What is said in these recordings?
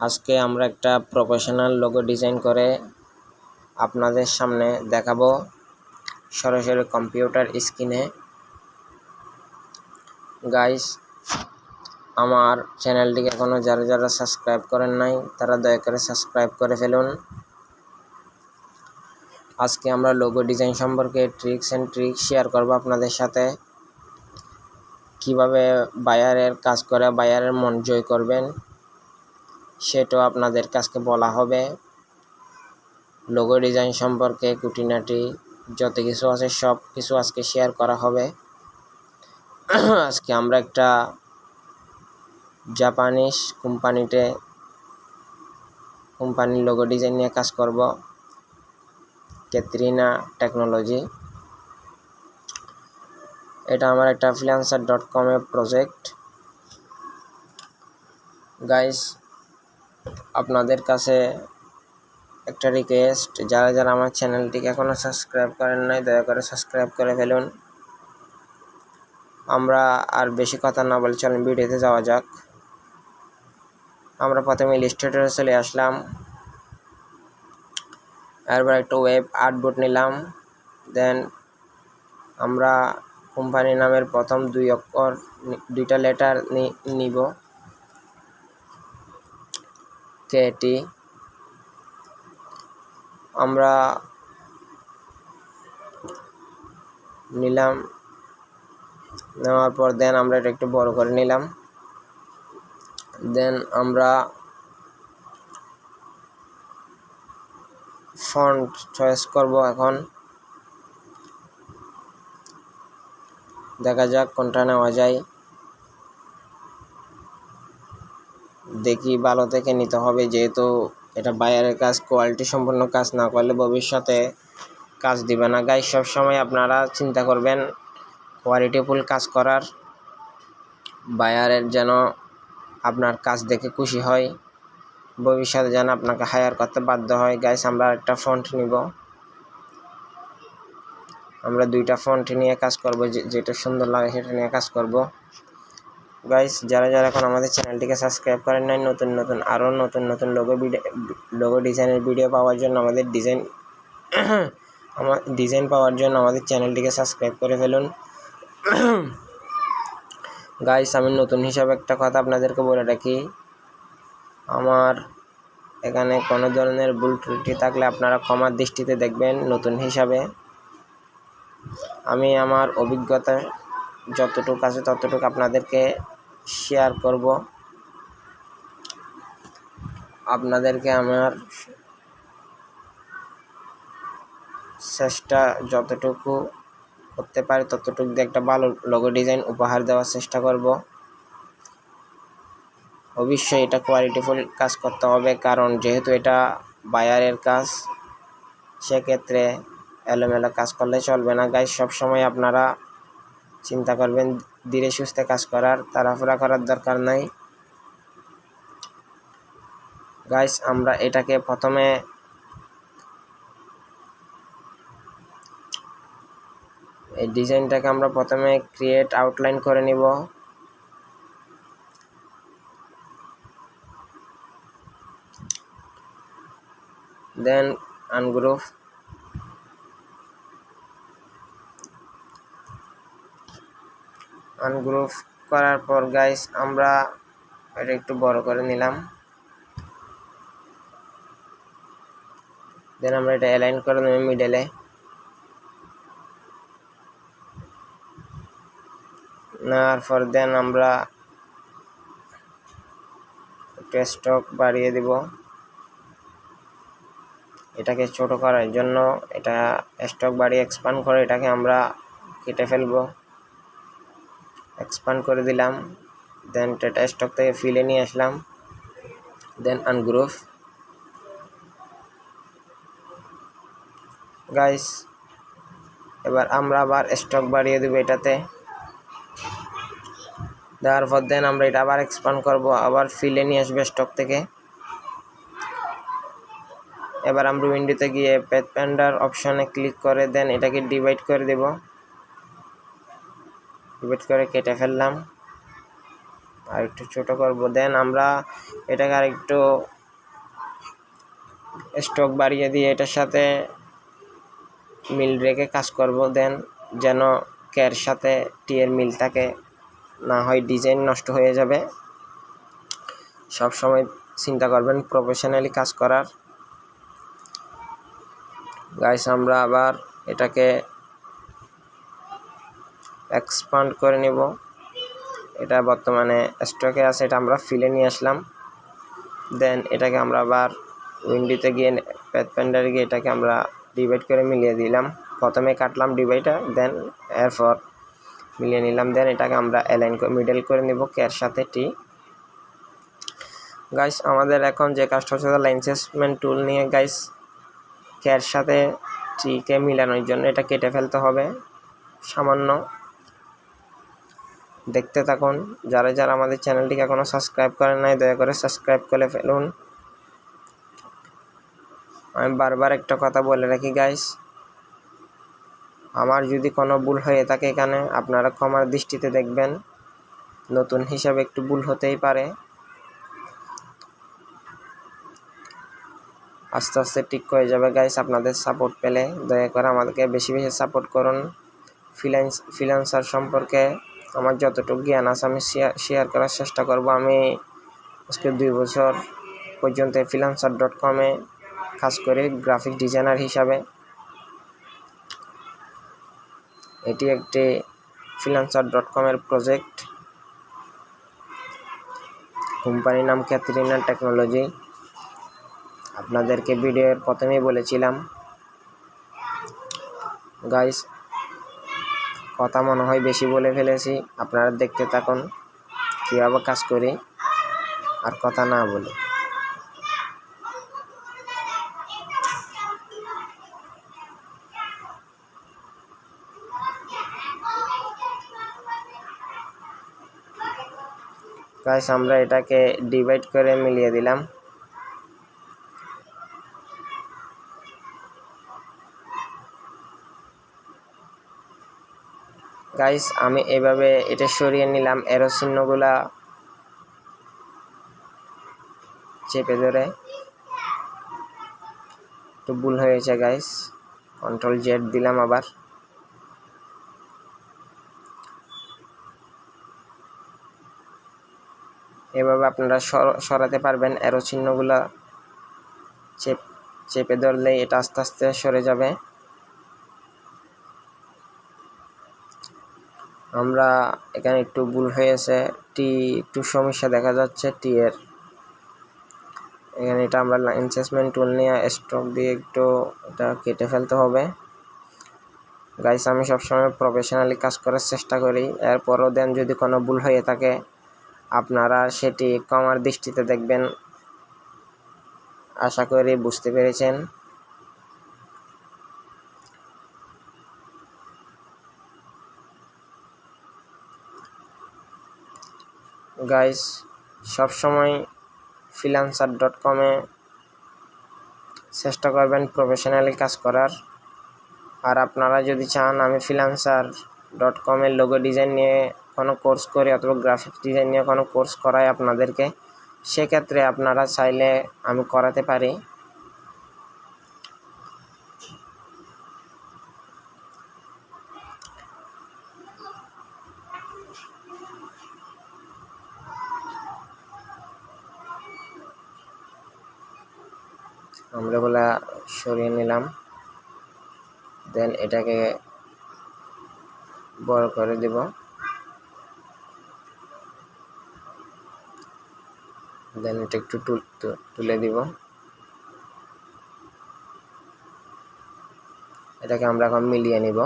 আজকে আমরা একটা প্রফেশনাল লোগো ডিজাইন করে আপনাদের সামনে দেখাবো সরাসরি কম্পিউটার স্ক্রিনে গাইস আমার চ্যানেলটিকে এখনও যারা যারা সাবস্ক্রাইব করেন নাই, তারা দয়া করে সাবস্ক্রাইব করে ফেলুন। আজকে আমরা লোগো ডিজাইন সম্পর্কে ট্রিক্স অ্যান্ড ট্রিক্স শেয়ার করব আপনাদের সাথে। কীভাবে বায়ারের কাজ করে বায়ারের মন জয় করবেন। সেটাও আপনাদের কাছকে বলা হবে। লোগো ডিজাইন সম্পর্কে কুটিনাটি যত কিছু আছে সব কিছু আজকে শেয়ার করা হবে। আজকে আমরা একটা জাপানিস কোম্পানিতে কোম্পানির লোগো ডিজাইন নিয়ে কাজ করব। ক্যাথরিনা টেকনোলজি এটা আমার একটা ফ্রিল্যান্সার ডট কমের প্রজেক্ট গাইস আপনাদের কাছে একটা রিকোয়েস্ট যারা যারা আমার চ্যানেলটিকে এখনও সাবস্ক্রাইব করেন নাই, দয়া করে সাবস্ক্রাইব করে ফেলুন। আমরা আর বেশি কথা না বলে চলেন ভিডিওতে যাওয়া যাক। আমরা প্রথমে ইলিস্ট্রেটরে চলে আসলাম। এরপর একটা ওয়েব আর্টবোর্ড নিলাম। দেন আমরা কোম্পানি নামের প্রথম দুই অক্ষর, দুইটা লেটার নিব। কেটি আমরা নিলাম। নেওয়ার পর দেন আমরা এটা একটু বড় করে নিলাম। দেন আমরা ফন্ট চয়েস করব এখন। দেখা যাক কোনটা নেওয়া যায়। দেখি ভালো থেকে নিতে হবে, যেহেতু এটা বায়ারের কাজ কোয়ালিটি সম্পন্ন কাজ না করলে ভবিষ্যতে কাজ দিবে না। গাই সব সময় আপনারা চিন্তা করবেন কোয়ালিটিফুল কাজ করার, বায়ারের যেন আপনার কাজ দেখে খুশি হয়, ভবিষ্যতে যেন আপনাকে হায়ার করতে বাধ্য হয়। গাইস আমরা একটা ফন্ট নিব। আমরা দুইটা ফন্ট নিয়ে কাজ করব যেটা সুন্দর লাগে সেটা নিয়ে কাজ করব। গাইস, যারা যারা এখন আমাদের চ্যানেলটিকে সাবস্ক্রাইব করেন নাই, নতুন নতুন আরও নতুন নতুন লোগো ভিডিও লোগো ডিজাইনের ভিডিও পাওয়ার জন্য আমাদের ডিজাইন আমার ডিজাইন পাওয়ার জন্য আমাদের চ্যানেলটিকে সাবস্ক্রাইব করে ফেলুন। গাইস, আমি নতুন হিসাবে একটা কথা আপনাদেরকে বলে রাখি। আমার এখানে কোনো ধরনের ভুল ত্রুটি থাকলে আপনারা ক্ষমার দৃষ্টিতে দেখবেন নতুন হিসাবে। আমি আমার অভিজ্ঞতা যতটুকু আছে ততটুকু আপনাদেরকে শেয়ার করব। আপনাদেরকে আমার চেষ্টা যতটুকু করতে পারি ততটুকু দিয়ে একটা ভালো লোগো ডিজাইন উপহার দেওয়ার চেষ্টা করব। অবশ্যই এটা কোয়ালিটিফুল কাজ করতে হবে, কারণ যেহেতু এটা বায়ারের কাজ, সেক্ষেত্রে এলোমেলো কাজ করলে চলবে না। গাইজ সবসময় আপনারা চিন্তা করবেন ধীরে সুস্থে কাজ করার, তাড়াহুড়া করার দরকার নাই। গাইস আমরা এটাকে প্রথমে এই ডিজাইনটাকে আমরা প্রথমে ক্রিয়েট আউটলাইন করে নিব। দেন আনগ্রুপ আনগ্রুপ করার পর গাইস আমরা এটা একটু বড় করে নিলাম। দেন আমরা এটা অ্যালাইন করে নেব মিডলে নেওয়ার পর দেন আমরা স্টক বাড়িয়ে দিব। এটাকে ছোট করার জন্য এটা স্টক বাড়িয়ে এক্সপান্ড করে এটাকে আমরা কেটে ফেলব। এক্সপান্ড করে দিলাম দেন টেটা স্টক থেকে ফিলে নিয়ে আসলাম দেন আনগ্রুপ গাইস এবার আমরা আবার স্টক বাড়িয়ে দেবো এটাতে। দেওয়ার পর দেন আমরা এটা আবার এক্সপান্ড করব, আবার ফিলে নিয়ে আসবে স্টক থেকে। এবার আমরা উইন্ডোতে গিয়ে পেট প্যান্ডার অপশনে ক্লিক করে দেন এটাকে ডিভাইড করে দেব। ডিভাইড করে কেটে ফেললাম। আর একটু ছোট করব। দেন আমরা এটাকে আর একটু স্টক বাড়িয়ে দিয়ে এটার সাথে মিল রেখে কাজ করব। দেন যেন কের সাথে টি এর মিল থাকে না হয় ডিজাইন নষ্ট হয়ে যাবে। সব সময় চিন্তা করবেন প্রফেশনালি কাজ করার। গাইস আমরা আবার এটাকে এক্সপান্ড করে নিব। এটা বর্তমানে স্টকে আছে, এটা আমরা ফিলে নিয়ে আসলাম। দেন এটাকে আমরা আবার উইন্ডিতে গিয়ে প্যাথ প্যান্ডারে গিয়ে এটাকে আমরা ডিভাইড করে মিলিয়ে দিলাম। প্রথমে কাটলাম ডিভাইডার দেন এরপর মিলিয়ে নিলাম। দেন এটাকে আমরা অ্যালাইন মিডল করে নিব কের সাথে টি গাইস আমাদের এখন যে কাজটা হচ্ছে লাইনসেসমেন্ট টুল নিয়ে গাইস কের সাথে টিকে মিলানোর জন্য এটা কেটে ফেলতে হবে। সামান্য দেখতে থাকুন। যারা যারা আমাদের চ্যানেলটিকে এখনও সাবস্ক্রাইব করেন নাই, দয়া করে সাবস্ক্রাইব করে ফেলুন। আমি বারবার একটা কথা বলে রাখি গাইস আমার যদি কোনো ভুল হয়ে থাকে এখানে, আপনারা ক্ষমার দৃষ্টিতে দেখবেন। নতুন হিসাবে একটু ভুল হতেই পারে। আস্তে আস্তে ঠিক হয়ে যাবে গাইস আপনাদের সাপোর্ট পেলে। দয়া করে আমাদেরকে বেশি বেশি সাপোর্ট করুন। ফিনান্স ফিনান্সার সম্পর্কে আমার যতটুকু জ্ঞান আছে আমি শেয়ার করার চেষ্টা করব। আমি আজকে দুই বছর পর্যন্ত ফিলান্সার ডট কমে কাজ করি গ্রাফিক ডিজাইনার হিসাবে। এটি একটি ফিলান্সার ডট কমের প্রজেক্ট কোম্পানির নাম ক্যাথরিনা টেকনোলজি আপনাদেরকে ভিডিওর প্রথমেই বলেছিলাম। গাইস কথা মনে হয় বেশি বলে ফেলেছি। আপনারা দেখতে থাকুন, কীভাবে কাজ করি আর কথা না বলি। গাইস আমরা এটাকে ডিভাইড করে মিলিয়ে দিলাম। গাইস, আমি এভাবে এটা সরিয়ে নিলাম এরো চিহ্নগুলা চেপে ধরে। একটু ভুল হয়েছে গাইস কন্ট্রোল জেড দিলাম আবার। এভাবে আপনারা সরাতে পারবেন এরো চিহ্নগুলা চেপ ধরলে এটা আস্তে আস্তে সরে যাবে। আমরা এখানে একটু ভুল হয়েছে। টি একটু সমস্যা দেখা যাচ্ছে, টি এর। এখানে এটা আমরা অ্যাসেসমেন্ট টুল নিয়ে স্ট্রোক দিয়ে একটু এটা কেটে ফেলতে হবে। গাইস আমি সবসময় প্রফেশনালি কাজ করার চেষ্টা করি। এরপরও দেন যদি কোনো ভুল হয়ে থাকে, আপনারা সেটি কমার দৃষ্টিতে দেখবেন। আশা করি বুঝতে পেরেছেন। গাইস সবসময় ফিলান্সার ডট কমে চেষ্টা করবেন প্রফেশনালি কাজ করার। আর আপনারা যদি চান আমি ফিলান্সার ডট কমের লোগো ডিজাইন নিয়ে কোনো কোর্স করি অথবা গ্রাফিক্স ডিজাইন নিয়ে কোনো কোর্স করাই আপনাদেরকে, সেক্ষেত্রে আপনারা চাইলে আমি করাতে পারি। বলা সরিয়ে নিলাম। দেন এটাকে বড় করে দেব। দেন এটা একটু তুলে দিব। এটাকে আমরা এখন মিলিয়ে নিব।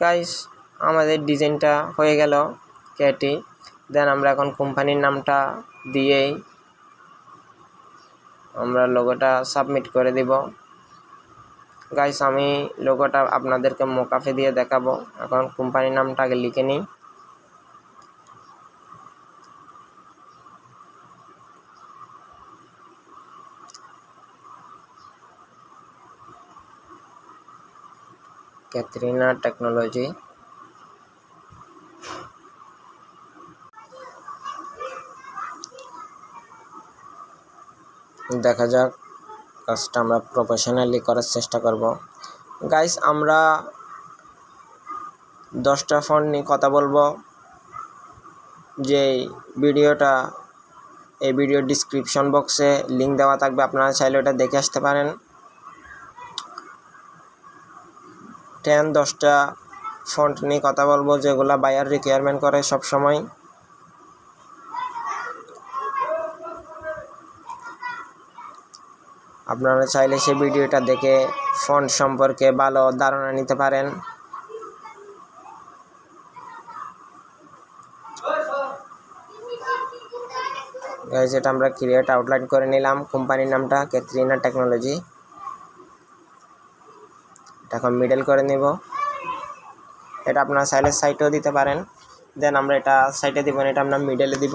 গাইস আমাদের ডিজাইনটা হয়ে গেল ক্যাটি দেন আমরা এখন কোম্পানির নামটা দিয়েই আমরা লোগোটা সাবমিট করে দিব। গাইস আমি লোগোটা আপনাদেরকে মোকাফে দিয়ে দেখাবো। এখন কোম্পানির নামটা আগে লিখে নিই। Catherina technology. দেখা যাক। কাজটা আমরা প্রফেশনালি করার চেষ্টা করব। গাইস আমরা দশটা ফোন নিয়ে কথা বলব। যে ভিডিওটা, এই ভিডিও ডিসক্রিপশন বক্সে লিঙ্ক দেওয়া থাকবে, আপনারা চাইলে ওটা দেখে আসতে পারেন। টেন দশটা ফন্ট নিয়ে কথা বলব, যেগুলা বায়ার রিকোয়ারমেন্ট করে সব সময় আপনারা চাইলে সেই ভিডিওটা দেখে ফন্ট সম্পর্কে ভালো ধারণা নিতে পারেন। এটা আমরা ক্রিয়েট আউটলাইন করে নিলাম। কোম্পানির নামটা ক্যাথরিনা টেকনোলজি এটা এখন মিডল করে নিব। এটা আপনার সাইলের সাইটেও দিতে পারেন। দেন আমরা এটা সাইটে দিব এটা আমরা মিডলে দিব।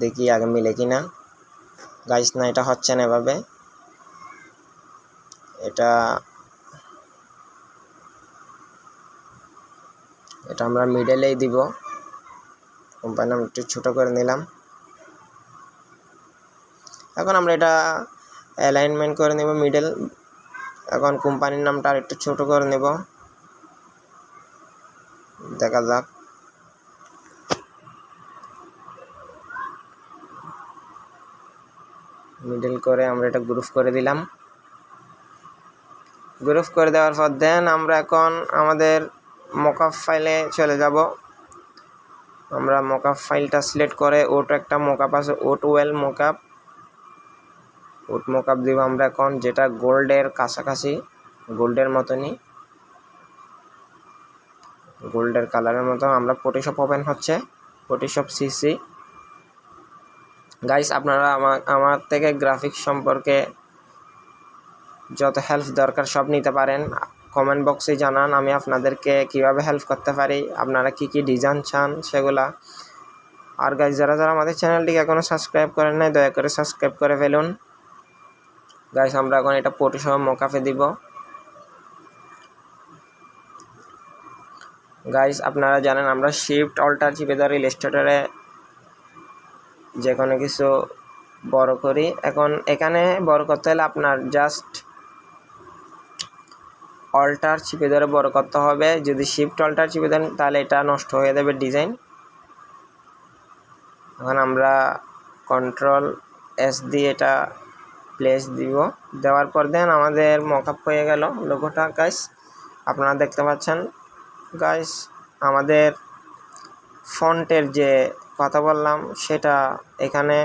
দেখি আগে মিলে কি না গাইস না, এটা হচ্ছে না এভাবে। এটা এটা আমরা মিডলেই দিব। কোম্পানি নাম একটু ছোটো করে নিলাম। এখন আমরা এটা অ্যালাইনমেন্ট করে নেব মিডল এখন কোম্পানির নামটা আর একটু ছোটো করে নেব। দেখা যাক। মিডল করে আমরা এটা গ্রুপ করে দিলাম। গ্রুপ করে দেওয়ার পর দেন আমরা এখন আমাদের মকআপ ফাইলে চলে যাব। আমরা মকআপ ফাইলটা সিলেক্ট করে ওট একটা মকআপ আছে ওট ওয়েল মকআপ ওট মকআপ দিব আমরা এখন, যেটা গোল্ডের কাছাকাছি গোল্ডের মতনই। গোল্ডের কালারের মতো, আমরা ফটোশপ ওপেন হচ্ছে ফটোশপ সিসি গাইস আপনারা আমার আমার থেকে গ্রাফিক্স সম্পর্কে যত হেল্প দরকার সব নিতে পারেন। কমেন্ট বক্সে জানান, আমি আপনাদেরকে কীভাবে হেল্প করতে পারি, আপনারা কি কি ডিজাইন চান সেগুলা। আর গাইস যারা যারা আমাদের চ্যানেলটিকে এখনও সাবস্ক্রাইব করেন নাই, দয়া করে সাবস্ক্রাইব করে ফেলুন। গাইস আমরা এখন এটা ফটোশপ মোকাফে দিব। গাইস আপনারা জানেন, আমরা শিফট অল্টার চিপে ধরে ইলাস্ট্রেটরে যে কোনো কিছু বড় করি। এখন এখানে বড় করতে হলে আপনার জাস্ট অল্টার চিপে ধরে বড় করতে হবে। যদি শিফট অল্টার চিপে দেন, তাহলে এটা নষ্ট হয়ে যাবে ডিজাইন এখন আমরা কন্ট্রোল এস দিয়ে এটা প্লেস দিব। দেওয়ার পর দেন আমাদের মকআপ হয়ে গেল। লোগোটা গাইস আপনারা দেখতে পাচ্ছেন। গাইস আমাদের ফন্টের যে কথা বললাম, সেটা এখানে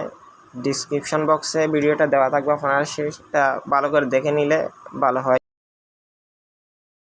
ডিসক্রিপশন বক্সে ভিডিওটা দেওয়া থাকবে, আপনারা সেটা ভালো করে দেখে নিলে ভালো হয়।